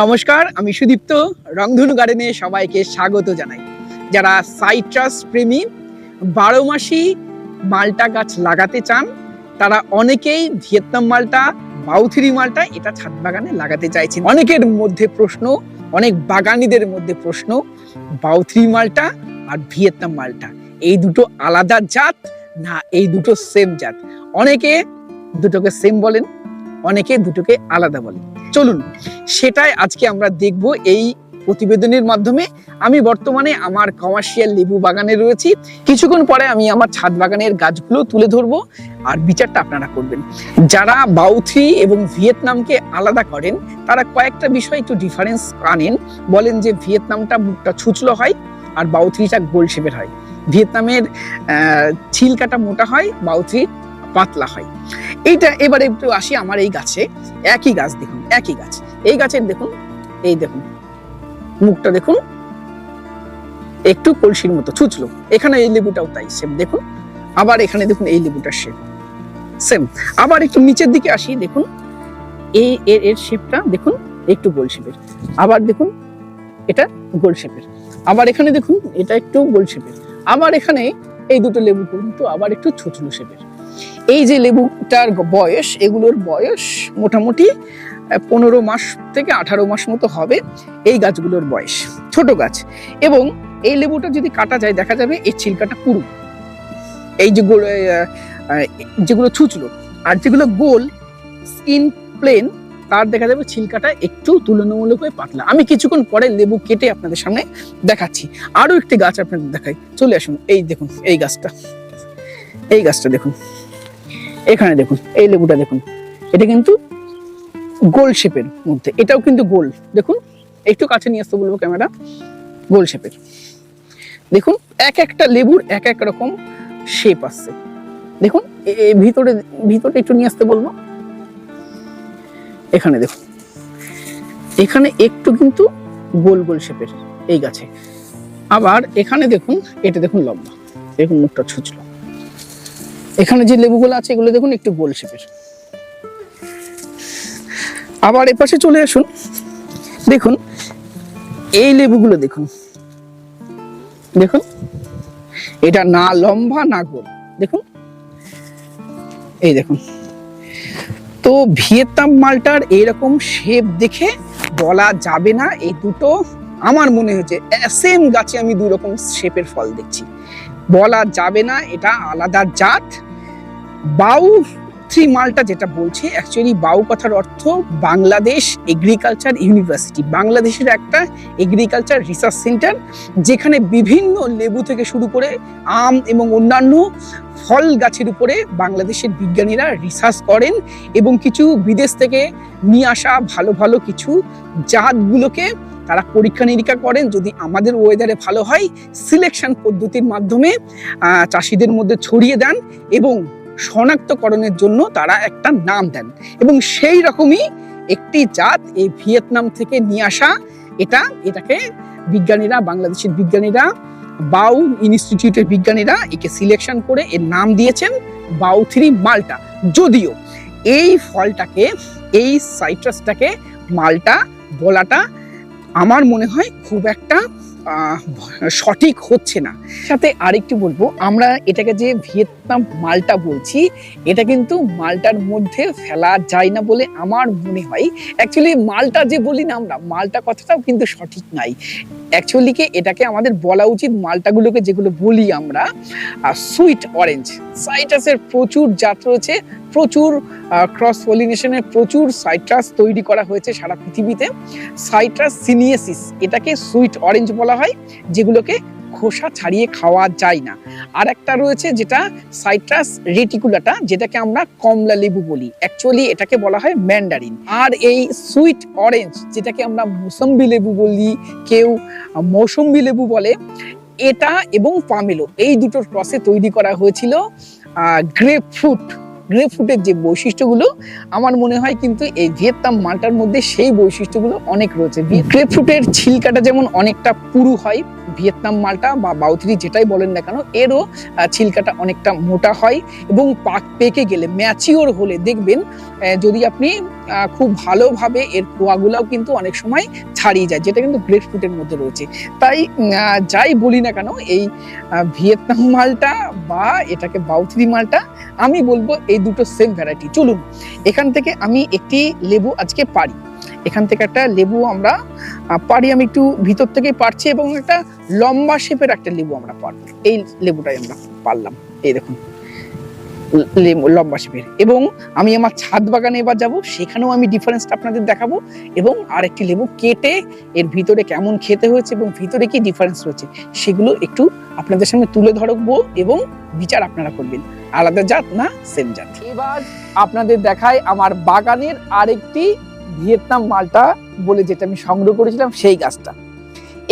নমস্কার, আমি সুদীপ্ত, রংধনু গার্ডেনে সবাইকে স্বাগত জানাই। যারা সাইট্রাস প্রেমী, বারো মাসি মালটা গাছ লাগাতে চান, তারা অনেকেই ভিয়েতনাম মালটা, বাউথিরি মালটা এটা ছাদ বাগানে লাগাতে চাইছেন। অনেকের মধ্যে প্রশ্ন, অনেক বাগানীদের মধ্যে প্রশ্ন, বাউথিরি মালটা আর ভিয়েতনাম মালটা, এই দুটো আলাদা জাত না এই দুটো সেম জাত? অনেকে দুটোকে সেম বলেন, অনেকে দুটোকে আলাদা বলেন। চলুন, সেটাই আজকে আমরা দেখব এই প্রতিবেদনের মাধ্যমে। আমি বর্তমানে আমার কমার্শিয়াল লেবু বাগানে রয়েছি। কিছুক্ষণ পরে আমি আমার ছাদ বাগানের গাছগুলো তুলে ধরবো আর বিচারটা আপনারা করবেন। যারা বাউথি এবং ভিয়েতনামকে আলাদা করেন, তারা কয়েকটা বিষয় একটু ডিফারেন্স আনেন। বলেন যে ভিয়েতনামটা মুখটা ছুচলো হয় আর বাউথরিটা গোল শেপের হয়। ভিয়েতনামের ছিলকাটা মোটা হয় বাউথরি পাতলা হয়। এইটা এবারে একটু আসি আমার এই গাছে। একই গাছ দেখুন, একই গাছ। এই গাছের দেখুন, এই দেখুন, মুখটা দেখুন, একটু কলসির মতো ছুচলো। এখানে এই লেবুটাও তাই সেম দেখুন, আবার এখানে দেখুন এই লেবুটার শেপ সেম আবার একটু নিচের দিকে আসি, দেখুন, এই এর এর শেপটা দেখুন, একটু গোল শেপের আবার দেখুন, এটা গোল শেপের আবার এখানে দেখুন, এটা একটু গোল শেপের আবার এখানে এই দুটো লেবু কিন্তু আবার একটু ছোচলো শেপের এই যে লেবুটার বয়স, এগুলোর বয়স মোটামুটি পনেরো মাস থেকে আঠারো মাস মতো হবে এই গাছগুলোর বয়স, ছোট গাছ। এবং এই লেবুটা যদি কাটা যায়, দেখা যাবে এই ছিলকাটা পুরু। এই যে যেগুলো ছুচলো, আর যেগুলো গোল, স্কিন প্লেন, তার দেখা যাবে ছিলকাটা একটু তুলনামূলকভাবে পাতলা। আমি কিছুক্ষণ পরে লেবু কেটে আপনাদের সামনে দেখাচ্ছি। আরও একটি গাছ আপনাদের দেখাই। চলে আসুন, এই দেখুন, এই গাছটা। এই গাছটা দেখুন। এখানে দেখুন, এই লেবুটা দেখুন। এটা কিন্তু গোল শেপের মধ্যে, এটাও কিন্তু গোল। দেখুন, একটু কাছে নিয়ে আসতে বলব ক্যামেরা, গোল শেপের। দেখুন, এক একটা লেবুর এক এক রকম শেপ আসছে। দেখুন ভিতরে ভিতরে একটু নিয়ে আসতে বলব। এখানে দেখুন, এখানে একটু কিন্তু গোল গোল শেপের এই গাছে। আবার এখানে দেখুন, এটা দেখুন লম্বা। দেখুন, মুখটা ছুচলো। এখানে যে লেবুগুলো আছে, এগুলো দেখুন, একটু গোল শেপের। আবার এপাশে চলে আসুন। দেখুন, এই লেবুগুলো দেখুন। দেখুন, এটা না লম্বা, না গোল। দেখুন, এই দেখুন। তো ভিয়েতনাম মালটার এইরকম শেপ দেখে বলা যাবে না। এই দুটো, আমার মনে হচ্ছে সেম গাছে আমি দুই রকম শেপের ফল দেখছি। বলা যাবে না, এটা আলাদা জাত। বাউ থ্রি মালটা যেটা বলছে অ্যাকচুয়ালি বাউ কথার অর্থ বাংলাদেশ এগ্রিকালচার ইউনিভার্সিটি বাংলাদেশের একটা এগ্রিকালচার রিসার্চ সেন্টার যেখানে বিভিন্ন লেবু থেকে শুরু করে আম এবং অন্যান্য ফল গাছের উপরে বাংলাদেশের বিজ্ঞানীরা রিসার্চ করেন এবং কিছু বিদেশ থেকে নিয়ে আসা ভালো ভালো কিছু জাতগুলোকে তারা পরীক্ষা নিরীক্ষা করেন, যদি আমাদের ওয়েদারে ভালো হয় সিলেকশন পদ্ধতির মাধ্যমে চাষিদের মধ্যে ছড়িয়ে দেন এবং শনাক্তকরণের জন্য তারা একটা নাম দেন। এবং সেই রকমই একটি জাত এই ভিয়েতনাম থেকে নিয়ে আসা, এটা, এটাকে বিজ্ঞানীরা, বাংলাদেশের বিজ্ঞানীরা, বাউ ইনস্টিটিউটের বিজ্ঞানীরা একে সিলেকশন করে এর নাম দিয়েছেন বাউ থ্রি মালটা। যদিও এই ফলটাকে, এই সাইট্রাসটাকে মালটা বলাটা আমার মনে হয় খুব একটা সঠিক হচ্ছে না। সাথে আরেকটু বলব, আমরা এটাকে যে ভিয়েতনাম মালটা বলছি, এটা কিন্তু মালটার মধ্যে ফেলা যায় না বলে আমার মনে হয়। অ্যাকচুয়ালি মালটা যে বলি না আমরা, মালটা কথাটাও কিন্তু সঠিক নাই। অ্যাকচুয়ালি কি, এটাকে আমাদের বলা উচিত মালটাগুলোকে যেগুলো বলি আমরা সুইট অরেঞ্জ সাইটাসের প্রচুর জাত রয়েছে প্রচুর ক্রস পলিনেশনের প্রচুর সাইট্রাস তৈরি করা হয়েছে সারা পৃথিবীতে। সাইট্রাস সিনিয়েসিস এটাকে সুইট অরেঞ্জ বলা হয়, যেগুলোকে খোসা ছাড়িয়ে খাওয়া যায় না। আর একটা রয়েছে যেটা সাইট্রাস রেটিকুলাটা যেটাকে আমরা কমলা লেবু বলি। অ্যাকচুয়ালি এটাকে বলা হয় ম্যান্ডারিন আর এই সুইট অরেঞ্জ যেটাকে আমরা মৌসম্বি লেবু বলি, কেউ মৌসম্বি লেবু বলে, এটা এবং পামেলো, এই দুটোর ক্রসে তৈরি করা হয়েছিল গ্রেপ ফ্রুট ফ্রুটের যে বৈশিষ্ট্যগুলো আমার মনে হয় কিন্তু এই ভিয়েতনাম মালটার মধ্যে সেই বৈশিষ্ট্যগুলো অনেক রয়েছে। গ্রেফ্রুটের ছিলকাটা যেমন অনেকটা পুরু হয় ভিয়েতনাম মালটা বা বাউথরি যেটাই বলেন না কেন এরও ছিলকাটা অনেকটা মোটা হয় এবং পাক পেকে গেলে ম্যাচিওর হলে দেখবেন যদি আপনি খুব ভালোভাবে এর খোয়াগুলাও কিন্তু অনেক সময় ছাড়িয়ে যায়, যেটা কিন্তু গ্রেট ফ্রুটের মধ্যে রয়েছে। তাই যাই বলি না কেন, এই ভিয়েতনাম মালটা বা এটাকে বাউথরি মালটা, আমি বলব এই দুটো সেম ভ্যারাইটি চলুন, এখান থেকে আমি একটি লেবু আজকে পারি এখান থেকে একটা লেবু আমরা পারি আমি একটু ভিতর থেকে পারছি এবং একটা লম্বা শেপের একটা লেবু আমরা পারব এই লেবুটাই আমরা পারলাম এই দেখুন। লম্বা শেপের এবং আমি আমার ছাদ বাগানে এবার যাব, সেখানেও আমি ডিফারেন্সটা আপনাদের দেখাবো এবং আরেকটি লেবু কেটে এর ভিতরে কেমন খেতে হয়েছে এবং ভিতরে কি ডিফারেন্স রয়েছে, সেগুলো একটু আপনাদের সামনে তুলে ধরবো এবং বিচার আপনারা করবেন। আলাদা জাত না সেম জাত। এবার আপনাদের দেখায় আমার বাগানের আরেকটি ভিয়েতনাম মালটা বলে যেটা আমি সংগ্রহ করেছিলাম, সেই গাছটা।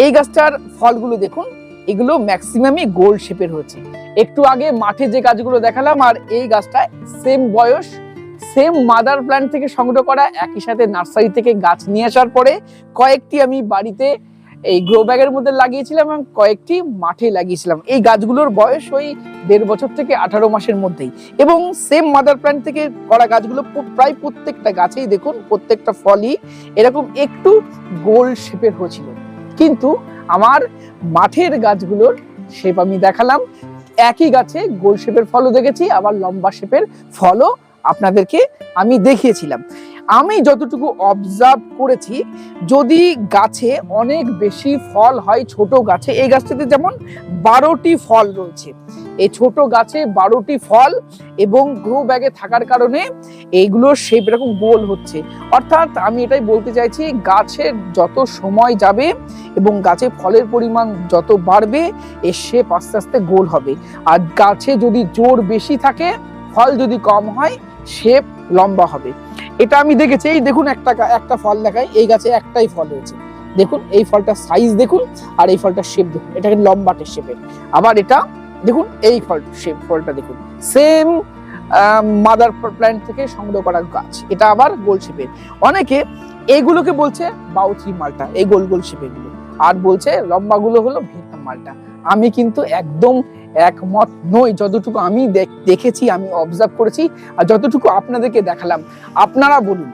এই গাছটার ফলগুলো দেখুন এগুলো ম্যাক্সিমামই গোল শেপের হয়েছে। একটু আগে মাঠে যে গাছগুলো দেখালাম, আর এই গাছটা সেম বয়স সেম মাদার প্ল্যান্ট থেকে সংগ্রহ করা, একই সাথে নার্সারি থেকে গাছ নিয়ে আসার পরে কয়েকটি আমি বাড়িতে এই গ্রো ব্যাগের মধ্যে লাগিয়েছিলাম এবং কয়েকটি মাঠে লাগিয়েছিলাম। এই গাছগুলোর বয়স ওই দেড় বছর থেকে আঠারো মাসের মধ্যেই। এবং সেম মাদার প্ল্যান্ট থেকে করা গাছগুলো প্রায় প্রত্যেকটা গাছেই দেখুন, প্রত্যেকটা ফলই এরকম একটু গোল শেপের হয়েছিল। কিন্তু আমার মাঠের গাছগুলোর শেপ আমি দেখালাম। একই গাছে গোল শেপের ফলও দেখেছি, আবার লম্বা শেপের ফলও আপনাদেরকে আমি দেখিয়েছিলাম। আমি যতটুকু অবজার্ভ করেছি, যদি গাছে অনেক বেশি ফল হয়, ছোট গাছে, এই গাছটিতে যেমন বারোটি ফল রয়েছে এই ছোট গাছে বারোটি ফল এবং গ্রো ব্যাগে থাকার কারণে এইগুলোর শেপ এরকম গোল হচ্ছে। অর্থাৎ আমি এটাই বলতে চাইছি গাছের যত সময় যাবে এবং গাছে ফলের পরিমাণ যত বাড়বে, এর শেপ আস্তে আস্তে গোল হবে। আর গাছে যদি জোর বেশি থাকে, ফল যদি কম হয় শেপ লম্বা হবে। এটা আমি দেখেছি, এই দেখুন একটা একটা ফল দেখায় এই গাছে একটাই ফল হয়েছে দেখুন, এই ফলটার সাইজ দেখুন আর এই ফলটার শেপ দেখুন। এটাকে লম্বাটে শেপের আবার এটা দেখুন, এই ফল শেপ ফলটা দেখুন। সেম মাদার প্ল্যান্ট থেকে সংগ্রহ করা গাছ। এটা আবার গোল শেপের অনেকে এইগুলোকে বলছে বাউথি মালটা, এই গোল গোল শেপেরগুলো আর বলছে লম্বাগুলো হলো ভিয়েতনাম মালটা। আমি কিন্তু একদম একমত নই। যতটুকু আমি দেখ- দেখেছি, আমি অবজার্ভ করেছি, আর যতটুকু আপনাদেরকে দেখালাম, আপনারা বলুন,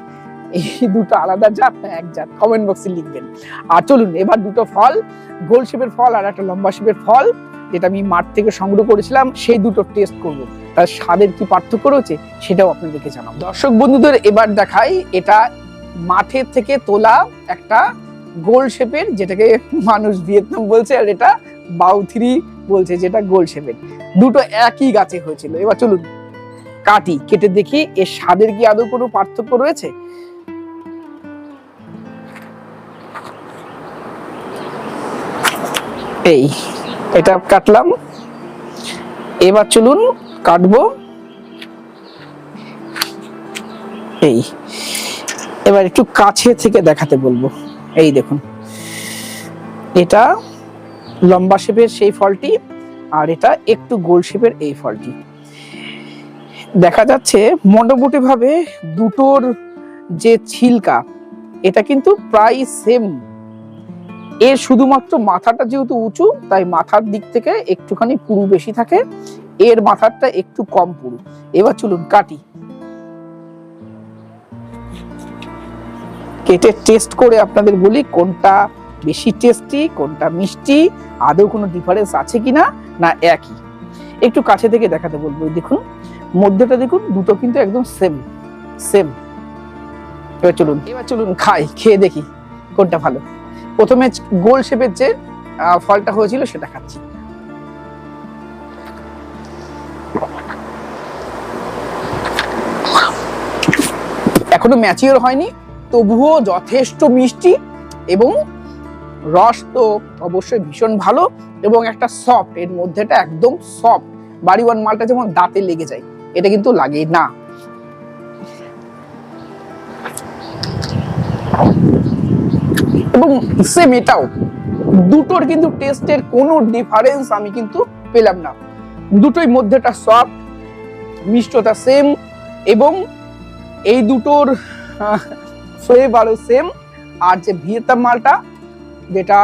এই দুটো আলাদা জাত না এক জাত? কমেন্ট বক্সে লিখবেন। আর চলুন, এবার দুটো ফল, গোল শেপের ফল আর একটা লম্বা শেপের ফল। যেটা আমি মাঠ থেকে সংগ্রহ করেছিলাম, সেই দুটো টেস্ট করব। তার স্বাদের কি পার্থক্য রয়েছে, সেটাও আপনাদেরকে জানাব। দর্শক বন্ধুদের, এবার দেখাই, এটা মাঠের থেকে তোলা একটা গোল শেপের, যেটাকে মানুষ ভিয়েতনাম বলছে, আর এটা বাউথরি বলছে যেটা গোল শেপের। দুটো একই গাছে হয়েছিল। এবার চলুন, কাটি, কেটে দেখি, এর স্বাদের কি আদৌ কোনো পার্থক্য রয়েছে? এই এটা কাটলাম। এবার চলুন কাটবো। এই, এবার একটু কাছে থেকে দেখাতে বলব। এই দেখুন, এটা লম্বা শেপের সেই ফলটি আর এটা একটু গোল শেপের এই ফলটি। দেখা যাচ্ছে মোটামুটি ভাবে দুটোর যে ছিলকা, এটা কিন্তু প্রায় সেম এর শুধুমাত্র মাথাটা যেহেতু উঁচু, তাই মাথার দিক থেকে একটুখানি পুরু বেশি থাকে। এর মাথারটা একটু কম পুরু। এবার চলুন, কাটি। কেটে টেস্ট করে আপনাদের বলি কোনটা বেশি টেস্টি কোনটা মিষ্টি, আদৌ কোনো ডিফারেন্স আছে কিনা, না না একই। একটু কাছে থেকে দেখাতে বলব দেখুন, মধ্যেটা দেখুন, দুটো কিন্তু একদম সেম সেম এবার চলুন এবার চলুন খাই, খেয়ে দেখি কোনটা ভালো। প্রথমে গোল শেপের যে ফলটা হয়েছিল সেটা খাচ্ছি। এখনও ম্যাচিওর হয়নি, তবুও যথেষ্ট মিষ্টি এবং রস তো অবশ্যই ভীষণ ভালো এবং একটা সফট এর মধ্যেটা একদম সফট বাড়িওয়ান মালটা যেমন দাঁতে লেগে যায়, এটা কিন্তু লাগে না। এবং সেম এটাও। দুটোর কিন্তু টেস্টের কোনো ডিফারেন্স আমি কিন্তু পেলাম না। দুটোই মধ্যেটা সফট মিষ্টতা সেম এবং এই দুটোর ফ্লেভারও সেম আর যে ভিয়েতনাম মালটা, যেটা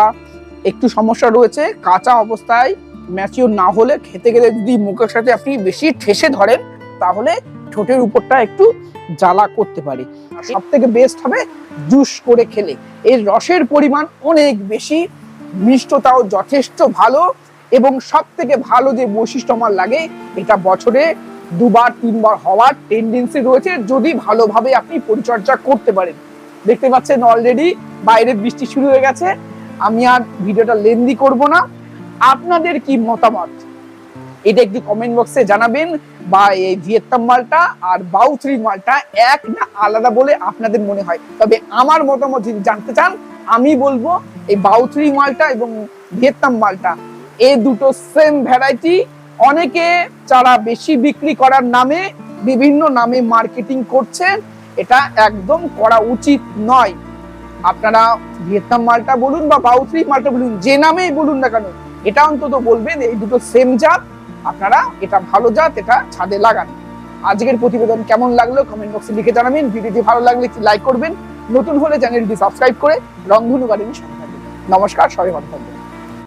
একটু সমস্যা রয়েছে, কাঁচা অবস্থায় ম্যাচিওর না হলে খেতে গেলে যদি মুখের সাথে আপনি বেশি ঠেসে ধরেন, তাহলে ঠোঁটের উপরটা একটু জ্বালা করতে পারে। সব থেকে বেস্ট হবে জুস করে খেলে। এর রসের পরিমাণ অনেক বেশি, মিষ্টতাও যথেষ্ট ভালো এবং সব থেকে ভালো যে বৈশিষ্ট্য আমার লাগে, এটা বছরে দুবার, তিনবার হওয়ার টেন্ডেন্সি রয়েছে যদি ভালোভাবে আপনি পরিচর্যা করতে পারেন। দেখতে পাচ্ছেন অলরেডি বাইরে বৃষ্টি শুরু হয়ে গেছে, আমি আর ভিডিওটা লেন্দি করব না। আপনাদের কি মতামত? এটা একটি কমেন্ট বক্সে জানাবেন বা এই ভিয়েতনাম মালটা আর বাউথরি মালটা এক না আলাদা বলে আপনাদের মনে হয়। তবে আমার মতামত যদি জানতে চান, আমি বলব এই বাউথরি মালটা এবং ভিয়েতনাম মালটা এই দুটো সেম ভ্যারাইটি অনেকে যারা বেশি বিক্রি করার নামে, বিভিন্ন নামে মার্কেটিং করছেন এটা একদম করা উচিত নয়। আপনারা ভিয়েতনাম মালটা বলুন বা বাউথরি মালটা বলুন, যে নামেই বলুন না কেন, এটা অন্তত বলবেন, এই দুটো সেম জাত। আপনারা এটা ভালো জাত, এটা ছাদে লাগান। আজকের প্রতিবেদন কেমন লাগল কমেন্ট বক্সে লিখে জানাবেন। ভিডিওটি ভালো লাগলে লাইক করবেন। নতুন হলে চ্যানেলটি সাবস্ক্রাইব করে রংধনু গার্ডেনের সঙ্গে নমস্কার, সবাই ভালো থাকবেন।